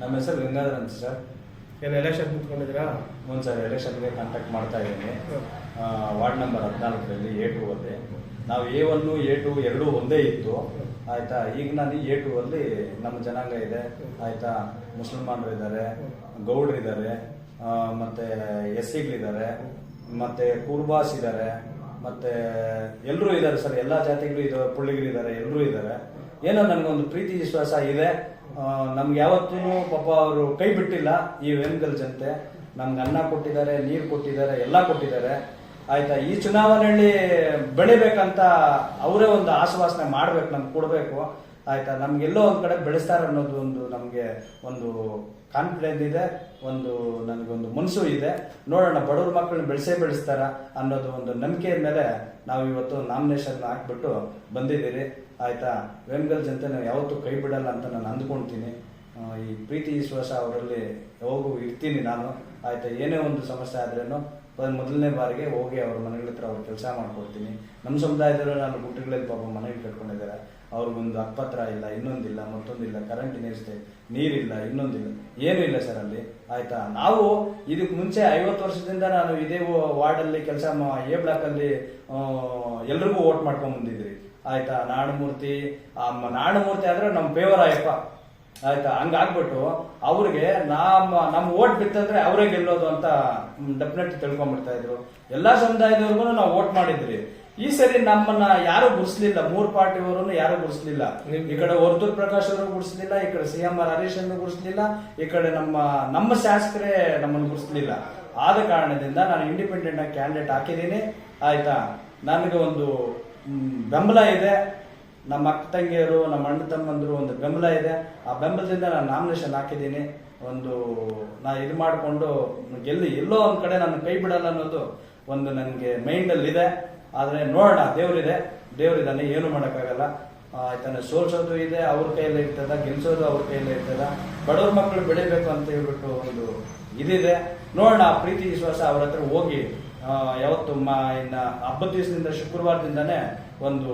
ನಮ್ಮ ಹೆಸರು ಗಂಗಾಧರ್ ಅಂತ ಸರ್. ಏನು ಎಲೆಕ್ಷನ್ ನಿಂತ್ಕೊಂಡಿದ್ದೀರಾ ಒಂದು ಸರ್ ಎಲೆಕ್ಷನ್ಗೆ ಕಾಂಟ್ಯಾಕ್ಟ್ ಮಾಡ್ತಾ ಇದ್ದೀನಿ. ವಾರ್ಡ್ ನಂಬರ್ ಹದಿನಾಲ್ಕರಲ್ಲಿ ಎ ಟು ಅಲ್ಲಿ ನಾವು ಎ ಒನ್ನು ಎ ಟು ಎರಡೂ ಒಂದೇ ಇತ್ತು. ಆಯಿತಾ ಈಗ ನಾನು ಎ ಟು ಅಲ್ಲಿ ನಮ್ಮ ಜನಾಂಗ ಇದೆ. ಆಯಿತಾ ಮುಸಲ್ಮಾನರು ಇದ್ದಾರೆ ಗೌಡ್ರು ಇದ್ದಾರೆ ಮತ್ತು ಮತ್ತೆ ಎಸ್ ಸಿಗಳಿದ್ದಾರೆ ಮತ್ತು ಕುರ್ಬಾಸ್ ಇದ್ದಾರೆ. ಮತ್ತೆ ಎಲ್ಲರೂ ಇದ್ದಾರೆ ಸರ್, ಎಲ್ಲಾ ಜಾತಿಗಳು ಇದ್ದಾರೆ ಪುಳ್ಳಿಗಳು ಇದ್ದಾರೆ ಎಲ್ಲರೂ ಇದ್ದಾರೆ. ಏನೋ ನನಗೊಂದು ಪ್ರೀತಿ ವಿಶ್ವಾಸ ಇದೆ. ನಮ್ಗೆ ಯಾವತ್ತೂ ಪಾಪ ಅವರು ಕೈ ಬಿಟ್ಟಿಲ್ಲ ಈ ವೇಮಗಲ್ ಜನತೆ. ನಮ್ಗೆ ಅನ್ನ ಕೊಟ್ಟಿದ್ದಾರೆ, ನೀರು ಕೊಟ್ಟಿದ್ದಾರೆ, ಎಲ್ಲ ಕೊಟ್ಟಿದ್ದಾರೆ. ಆಯ್ತಾ, ಈ ಚುನಾವಣೆಯಲ್ಲಿ ಬೆಳಿಬೇಕಂತ ಅವರೇ ಒಂದು ಆಶ್ವಾಸನೆ ಮಾಡ್ಬೇಕು, ನಮ್ಗೆ ಕೊಡಬೇಕು. ಆಯ್ತಾ? ನಮ್ಗೆಲ್ಲೋ ಒಂದ್ ಕಡೆ ಬೆಳೆಸ್ತಾರೆ ಅನ್ನೋದು ಒಂದು ನಮ್ಗೆ ಒಂದು ಕಾನ್ಫಿಡೆನ್ಸ್ ಇದೆ, ಒಂದು ನನಗೊಂದು ಮನಸ್ಸು ಇದೆ. ನೋಡೋಣ, ಬಡವ್ರ ಮಕ್ಕಳನ್ನ ಬೆಳೆಸೇ ಬೆಳೆಸ್ತಾರ ಅನ್ನೋದು ಒಂದು ನಂಬಿಕೆ ಮೇಲೆ ನಾವು ಇವತ್ತು ನಾಮಿನೇಷನ್ ಹಾಕ್ಬಿಟ್ಟು ಬಂದಿದ್ದೀರಿ. ಆಯ್ತಾ? ವೇಮಗಲ್ ಜನತೆ ನಾವು ಯಾವತ್ತೂ ಕೈ ಬಿಡಲ್ಲ ಅಂತ ನಾನು ಅಂದ್ಕೊಳ್ತೀನಿ ಈ ಪ್ರೀತಿ ವಿಶ್ವಾಸ ಅವರಲ್ಲಿ ಯಾವಾಗೂ ಇರ್ತೀನಿ ನಾನು. ಆಯ್ತಾ? ಏನೇ ಒಂದು ಸಮಸ್ಯೆ ಆದ್ರೇನು ಮೊದಲನೇ ಬಾರಿಗೆ ಹೋಗಿ ಅವ್ರ ಮನೆಗಳ ಹತ್ರ ಅವ್ರ ಕೆಲಸ ಮಾಡ್ಕೊಡ್ತೀನಿ. ನಮ್ಮ ಸಮುದಾಯದವರು ನಾನು ಗುಟ್ಟಗಳಲ್ಲಿ ಪಾಪ ಮನೆಗೆ ಕಟ್ಕೊಂಡಿದ್ದಾರೆ ಅವ್ರಿಗೊಂದು ಅಪ್ಪತ್ರ ಇಲ್ಲ ಇನ್ನೊಂದಿಲ್ಲ ಮತ್ತೊಂದಿಲ್ಲ ಕರೆಂಟ್ ನೀರಿಸ್ತೆ ನೀರಿಲ್ಲ ಇನ್ನೊಂದಿಲ್ಲ. ಏನೂ ಇಲ್ಲ ಸರ್ ಅಲ್ಲಿ. ಆಯ್ತಾ? ನಾವು ಇದಕ್ಕೆ ಮುಂಚೆ ಐವತ್ತು ವರ್ಷದಿಂದ ನಾನು ಇದೇ ವಾರ್ಡಲ್ಲಿ ಕೆಲಸ ಎ ಬ್ಲಾಕ್ ಅಲ್ಲಿ ಆ, ಎಲ್ರಿಗೂ ಓಟ್ ಮಾಡ್ಕೊಂಡ್ ಬಂದಿದ್ರಿ ಆಯ್ತಾ? ನಾಡಮೂರ್ತಿ ಮ- ನಾಡಮೂರ್ತಿ ಆದ್ರೆ ನಮ್ಮ ಪೇವರಾಯಪ್ಪ ಆಯ್ತಾ? ಹಂಗಾಗ್ಬಿಟ್ಟು ಅವ್ರಿಗೆ ನಮ್ಮ ನಮ್ಮ ಓಟ್ ಬಿತ್ತಂದ್ರೆ ಅವರೇ ಗೆಲ್ಲೋದು ಅಂತ ಡೆಫಿನೆಟ್ ತಿಳ್ಕೊಂಡ್ಬಿಡ್ತಾ ಇದ್ರು. ಎಲ್ಲಾ ಸಮುದಾಯದವ್ರಿಗೂ ನಾವು ವೋಟ್ ಮಾಡಿದ್ರಿ. ಈ ಸರಿ ನಮ್ಮನ್ನ ಯಾರು ಗುಡಿಸ್ಲಿಲ್ಲ ಮೂರ್ ಪಾರ್ಟಿಯವರು ಯಾರು ಗುಡಿಸ್ಲಿಲ್ಲ ಈ ಕಡೆ ವರ್ತೂರ್ ಪ್ರಕಾಶ್ ಅವರು ಗುರ್ಸ್ಲಿಲ್ಲ ಈ ಕಡೆ ಸಿ ಎಂ ಆರ್ ಹರೀಶ್ ಅನ್ನು ಗುರ್ಸ್ಲಿಲ್ಲ ಈ ಕಡೆ ನಮ್ಮ ನಮ್ಮ ಶಾಸಕರೇ ನಮ್ಮನ್ನು ಗುಡಿಸ್ಲಿಲ್ಲ ಆದ ಕಾರಣದಿಂದ ನಾನು ಇಂಡಿಪೆಂಡೆಂಟ್ ಆಗಿ ಕ್ಯಾಂಡಿಡೇಟ್ ಹಾಕಿದ್ದೀನಿ. ಆಯ್ತಾ? ನನಗೆ ಒಂದು ಬೆಂಬಲ ಇದೆ. ನಮ್ಮ ಅಕ್ಕ ತಂಗಿಯರು ನಮ್ಮ ಅಣ್ಣ ತಮ್ಮಂದರು ಒಂದು ಬೆಂಬಲ ಇದೆ. ಆ ಬೆಂಬಲದಿಂದ ನಾನು ನಾಮಿನೇಷನ್ ಹಾಕಿದ್ದೀನಿ. ಒಂದು ನಾ ಇದು ಮಾಡಿಕೊಂಡು ಗೆಲ್ಲಿ ಎಲ್ಲೋ ಒಂದು ಕಡೆ ನಾನು ಕೈ ಬಿಡಲ್ಲ ಅನ್ನೋದು ಒಂದು ನನಗೆ ಮೈಂಡಲ್ಲಿ ಇದೆ ಆದರೆ ನೋಡೋಣ, ದೇವ್ರಿದೆ, ದೇವರಿದ್ದಾನೆ, ಏನು ಮಾಡೋಕ್ಕಾಗಲ್ಲ. ಆಯ್ತಾನೆ ಸೋಲ್ಸೋದು ಇದೆ, ಅವ್ರ ಕೈಯಲ್ಲೇ ಇರ್ತದ, ಗೆಲ್ಸೋದು ಅವ್ರ ಕೈಯಲ್ಲೇ ಇರ್ತದ. ಬಡವ್ರ ಮಕ್ಕಳು ಬೆಳಿಬೇಕು ಅಂತ ಹೇಳ್ಬಿಟ್ಟು ಒಂದು ಇದಿದೆ. ನೋಡೋಣ, ಪ್ರೀತಿ ವಿಶ್ವಾಸ ಅವ್ರ ಹತ್ರ ಹೋಗಿ ಯಾವತ್ತು ಮ, ಇನ್ನ ಹಬ್ಬದ ದಿವಸದಿಂದ, ಶುಕ್ರವಾರದಿಂದಾನೆ ಒಂದು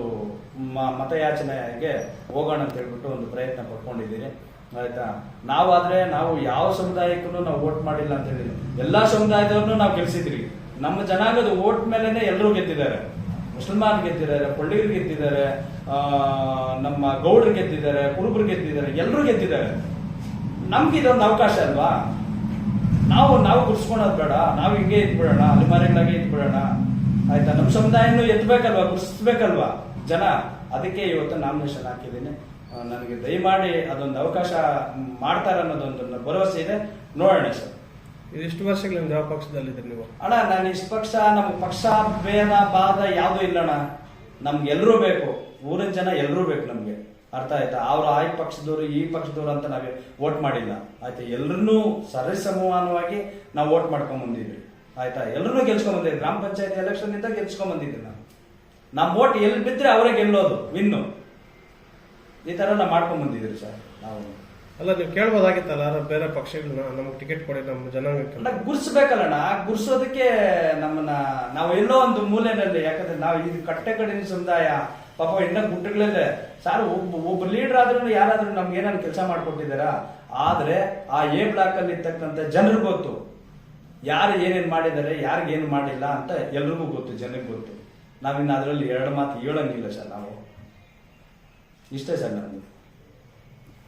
ಮತಯಾಚನೆಗೆ ಹೋಗೋಣ ಅಂತ ಹೇಳ್ಬಿಟ್ಟು ಒಂದು ಪ್ರಯತ್ನ ಪಡ್ಕೊಂಡಿದ್ದೀನಿ ಆಯ್ತಾ? ನಾವಾದ್ರೆ ನಾವು ಯಾವ ಸಮುದಾಯಕ್ಕೂ ನಾವು ವೋಟ್ ಮಾಡಿಲ್ಲ ಅಂತ ಹೇಳಿದ್ವಿ ಎಲ್ಲಾ ಸಮುದಾಯದವ್ರನ್ನು ನಾವು ಗೆಲ್ಸಿದ್ರಿ ನಮ್ಮ ಜನಾಂಗದ ಓಟ್ ಮೇಲೆನೆ ಎಲ್ಲರೂ ಗೆದ್ದಿದ್ದಾರೆ. ಮುಸಲ್ಮಾನ್ ಗೆದ್ದಿದ್ದಾರೆ ಪಳ್ಳಿಗರು ಗೆದ್ದಿದ್ದಾರೆ ನಮ್ಮ ಗೌಡ್ರು ಗೆದ್ದಿದ್ದಾರೆ, ಕುರುಬರು ಗೆದ್ದಿದ್ದಾರೆ, ಎಲ್ಲರೂ ಗೆದ್ದಿದ್ದಾರೆ. ನಮ್ಗೆ ಇದೊಂದು ಅವಕಾಶ ಅಲ್ವಾ? ನಾವು ನಾವು ಗುರ್ಸ್ಕೊಳೋದು ಬೇಡ, ನಾವು ಹಿಂಗೆ ಇದ್ಬಿಡೋಣ ಅಲೆಮಾರಿಗಳಾಗೆ ಇದ್ಬಿಡೋಣ. ಆಯ್ತಾ? ನಮ್ಮ ಸಮುದಾಯನೂ ಎತ್ತಬೇಕಲ್ವಾ ಗುರ್ಸ್ಬೇಕಲ್ವಾ ಜನ? ಅದಕ್ಕೆ ಇವತ್ತು ನಾಮಿನೇಷನ್ ಹಾಕಿದ್ದೀನಿ. ನನಗೆ ದಯಮಾಡಿ ಅದೊಂದು ಅವಕಾಶ ಮಾಡ್ತಾರೆ ಅನ್ನೋದೊಂದು ಭರವಸೆ ಇದೆ. ನೋಡೋಣ ಸರ್. ಇದಿಷ್ಟು ವರ್ಷಗಳಿಂದ ಯಾವ ಪಕ್ಷದಲ್ಲಿದ್ದೀರಿ ನೀವು? ಅಣ್ಣ, ನಾನು ಇಷ್ಟು ಪಕ್ಷ, ನಮ್ಮ ಪಕ್ಷ ಭೇದ ಬಾಧ ಯಾವುದೂ ಇಲ್ಲಣ್ಣ ನಮ್ಗೆ ಎಲ್ಲರೂ ಬೇಕು. ಊರಿನ ಜನ ಎಲ್ಲರೂ ಬೇಕು ನಮಗೆ. ಅರ್ಥ ಆಯ್ತಾ? ಅವರು ಆ ಪಕ್ಷದವರು, ಈ ಪಕ್ಷದವರು ಅಂತ ನಾವೇ ವೋಟ್ ಮಾಡಿಲ್ಲ. ಆಯ್ತಾ? ಎಲ್ಲರನ್ನೂ ಸರಿಸಮಾನವಾಗಿ ನಾವು ವೋಟ್ ಮಾಡ್ಕೊಂಡ್ ಬಂದಿದ್ವಿ. ಆಯ್ತಾ? ಎಲ್ಲರೂ ಗೆಲ್ಸ್ಕೊಂಡ್ ಬಂದಿದ್ವಿ. ಗ್ರಾಮ ಪಂಚಾಯತ್ ಎಲೆಕ್ಷನ್ ಇಂದ ಗೆಲ್ಸ್ಕೊಂಡ್ ಬಂದಿದ್ವಿ ನಾವು. ನಮ್ಮ ವೋಟ್ ಎಲ್ಲಿ ಬಿದ್ರೆ ಅವರೇ ಗೆಲ್ಲೋದು ವಿನ್ನು ಈ ಥರ ನಾವು ಮಾಡ್ಕೊಂಡ್ ಬಂದಿದ್ದೀರಿ ಸರ್, ನಾವು. ಅಲ್ಲ, ನೀವು ಕೇಳ್ಬೋದಾಗಿತ್ತಲ್ಲ ಬೇರೆ ಪಕ್ಷಗಳನ್ನ, ನಮ್ಗೆ ಟಿಕೆಟ್ ಕೊಡಿ ನಮ್ಮ ಜನಾಂಗಕ್ಕೆ ಗುರ್ಸ್ಬೇಕಲ್ಲಣ್ಣ, ಗುರ್ಸೋದಕ್ಕೆ ನಮ್ಮನ್ನ, ನಾವು ಎಲ್ಲೋ ಒಂದು ಮೂಲೆಯಲ್ಲಿ, ಯಾಕಂದ್ರೆ ನಾವು ಇದು ಕಟ್ಟೆ ಕಡಿನ ಸಮುದಾಯ, ಪಾಪ ಇನ್ನ ಗುಡ್ಡಗಳಲ್ಲೇ ಸರ್ ಒಬ್ಬ ಒಬ್ಬ ಲೀಡರ್ ಆದ್ರೂ ಯಾರಾದ್ರೂ ನಮ್ಗೆ ಏನಾದ್ರು ಕೆಲಸ ಮಾಡ್ಕೊಟ್ಟಿದಾರ ಆದ್ರೆ ಆ ಎ ಬ್ಲಾಕ್ ಅಲ್ಲಿ ಇರ್ತಕ್ಕಂಥ ಜನರಿಗೆ ಗೊತ್ತು. ಯಾರು ಏನೇನ್ ಮಾಡಿದ್ದಾರೆ, ಯಾರಿಗೆ ಏನು ಮಾಡಿಲ್ಲ ಅಂತ ಎಲ್ರಿಗೂ ಗೊತ್ತು ಜನಕ್ಕೆ ಗೊತ್ತು. ನಾವಿನ್ನ ಅದರಲ್ಲಿ ಎರಡು ಮಾತು ಹೇಳಂಗಿಲ್ಲ ಸರ್ ನಾವು. ಇಷ್ಟೇ ಸರ್ ನಮ್ದು.